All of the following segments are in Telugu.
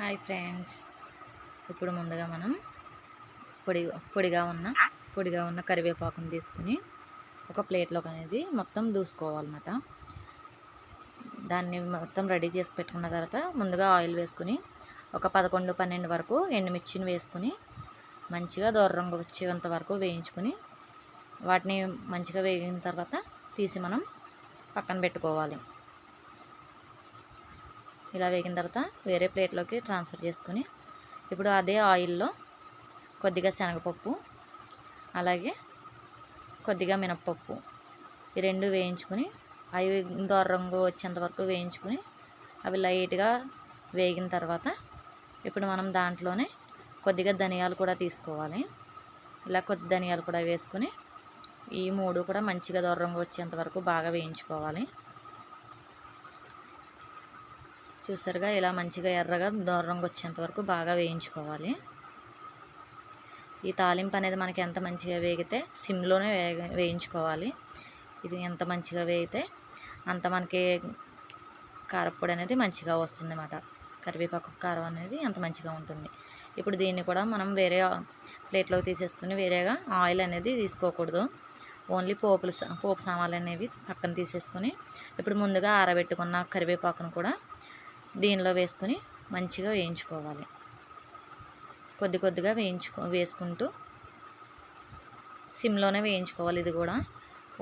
Hi friends. ఇప్పుడు ముందుగా మనం పొడి పొడిగా ఉన్న పొడిగా ఉన్న కరివేపాకుని తీసుకుని ఒక ప్లేట్లోకి అనేది మొత్తం దూసుకోవాలన్నమాట. దాన్ని మొత్తం రెడీ చేసి పెట్టుకున్న తర్వాత ముందుగా ఆయిల్ వేసుకుని ఒక పదకొండు పన్నెండు వరకు ఎండుమిర్చిని వేసుకుని మంచిగా దూర వచ్చేంత వరకు వేయించుకుని వాటిని మంచిగా వేగిన తర్వాత తీసి మనం పక్కన పెట్టుకోవాలి. ఇలా వేగిన తర్వాత వేరే ప్లేట్లోకి ట్రాన్స్ఫర్ చేసుకుని ఇప్పుడు అదే ఆయిల్లో కొద్దిగా శనగపప్పు అలాగే కొద్దిగా మినప్పప్పు. ఈ రెండు వేయించుకుని అవి దూర రంగు వచ్చేంత వరకు వేయించుకుని అవి లైట్గా వేగిన తర్వాత ఇప్పుడు మనం దాంట్లోనే కొద్దిగా ధనియాలు కూడా తీసుకోవాలి. ఇలా కొద్ది ధనియాలు కూడా వేసుకుని ఈ మూడు కూడా మంచిగా దూర రంగు వచ్చేంత వరకు బాగా వేయించుకోవాలి. చూసారుగా ఇలా మంచిగా ఎర్రగా దూరంగా వచ్చేంత వరకు బాగా వేయించుకోవాలి. ఈ తాలింపు అనేది మనకి ఎంత మంచిగా వేగితే సిమ్లోనే వే వేయించుకోవాలి. ఇది ఎంత మంచిగా వేగితే అంత మనకి కారపొడి అనేది మంచిగా వస్తుంది అన్నమాట కరివేపాకు కారం అనేది అంత మంచిగా ఉంటుంది. ఇప్పుడు దీన్ని కూడా మనం వేరే ప్లేట్లోకి తీసేసుకుని వేరేగా ఆయిల్ అనేది తీసుకోకూడదు. ఓన్లీ పోపులు పోపు సామాన్లు అనేవి పక్కన తీసేసుకుని ఇప్పుడు ముందుగా ఆరబెట్టుకున్న కరివేపాకును కూడా దీనిలో వేసుకుని మంచిగా వేయించుకోవాలి. కొద్ది కొద్దిగా వేయించుకో వేసుకుంటూ సిమ్లోనే వేయించుకోవాలి ఇది కూడా.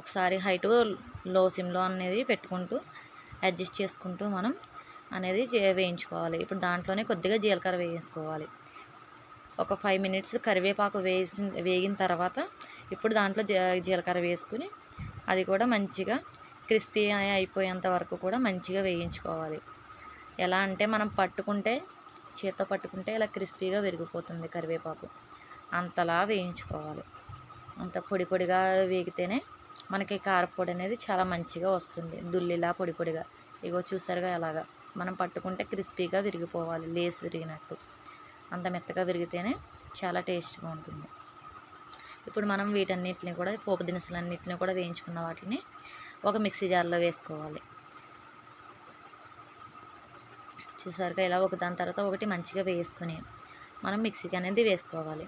ఒకసారి హైట్లో సిమ్లో అనేది పెట్టుకుంటూ అడ్జస్ట్ చేసుకుంటూ మనం అనేది వేయించుకోవాలి. ఇప్పుడు దాంట్లోనే కొద్దిగా జీలకర్ర వేసుకోవాలి ఒక ఫైవ్ మినిట్స్ కరివేపాకు వేసి వేగిన తర్వాత ఇప్పుడు దాంట్లో జీలకర్ర వేసుకుని అది కూడా మంచిగా క్రిస్పీ అయిపోయేంత వరకు కూడా మంచిగా వేయించుకోవాలి. ఎలా అంటే మనం పట్టుకుంటే చేత్తో పట్టుకుంటే ఇలా క్రిస్పీగా విరిగిపోతుంది కరివేపాకు. అంతలా వేయించుకోవాలి. అంత పొడి పొడిగా వేగితేనే మనకి కారపొడి అనేది చాలా మంచిగా వస్తుంది. దుల్లిలా పొడి పొడిగా. ఇగో చూసారుగా ఎలాగా? మనం పట్టుకుంటే క్రిస్పీగా విరిగిపోవాలి లేస్ విరిగినట్టు. అంత మెత్తగా విరిగితేనే చాలా టేస్ట్గా ఉంటుంది. ఇప్పుడు మనం వీటన్నిటిని కూడా పోపు దినుసులన్నిటిని కూడా వేయించుకున్న వాటిని ఒక మిక్సీ జార్లో వేసుకోవాలి. చూసారుగా ఇలా ఒక దాని తర్వాత ఒకటి మంచిగా వేసుకుని మనం మిక్సీకి అనేది వేసుకోవాలి.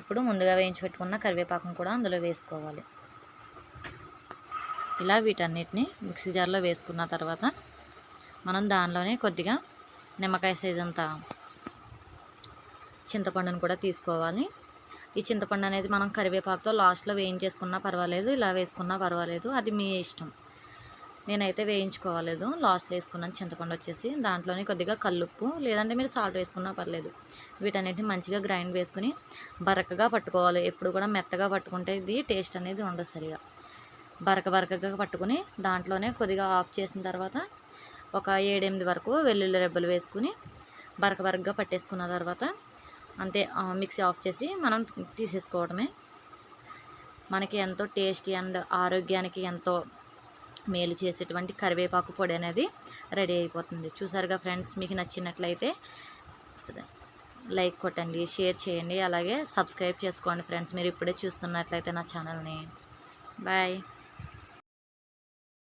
ఇప్పుడు ముందుగా వేయించి పెట్టుకున్న కరివేపాకం కూడా అందులో వేసుకోవాలి. ఇలా వీటన్నిటిని మిక్సీ జార్లో వేసుకున్న తర్వాత మనం దానిలోనే కొద్దిగా నిమ్మకాయ సైజ్ అంత చింతపండును కూడా తీసుకోవాలి. ఈ చింతపండు అనేది మనం కరివేపాకుతో లాస్ట్లో వేయించేసుకున్నా పర్వాలేదు ఇలా వేసుకున్నా పర్వాలేదు అది మీ ఇష్టం. నేనైతే వేయించుకోవాలేదు. లాస్ట్లో వేసుకున్నాను చింతపండు వచ్చేసి. దాంట్లోనే కొద్దిగా కల్లుప్పు లేదంటే మీరు సాల్ట్ వేసుకున్నా పర్లేదు. వీటన్నిటిని మంచిగా గ్రైండ్ వేసుకుని బరకగా పట్టుకోవాలి. ఎప్పుడు కూడా మెత్తగా పట్టుకుంటే ఇది టేస్ట్ అనేది ఉండదు సరిగా. బరక బరకగా పట్టుకుని దాంట్లోనే కొద్దిగా ఆఫ్ చేసిన తర్వాత ఒక ఏడెనిమిది వరకు వెల్లుల్లి రెబ్బలు వేసుకుని బరక బరకగా పట్టేసుకున్న తర్వాత అంతే మిక్సీ ఆఫ్ చేసి మనం తీసేసుకోవడమే. మనకి ఎంతో టేస్టీ అండ్ ఆరోగ్యానికి ఎంతో మేలు చేసేటువంటి కరివేపాకు పొడి అనేది రెడీ అయిపోతుంది. చూసారుగా ఫ్రెండ్స్ మీకు నచ్చినట్లయితే లైక్ కొట్టండి షేర్ చేయండి అలాగే సబ్స్క్రైబ్ చేసుకోండి ఫ్రెండ్స్. మీరు ఇప్పుడే చూస్తున్నట్లయితే నా ఛానల్ని. బాయ్.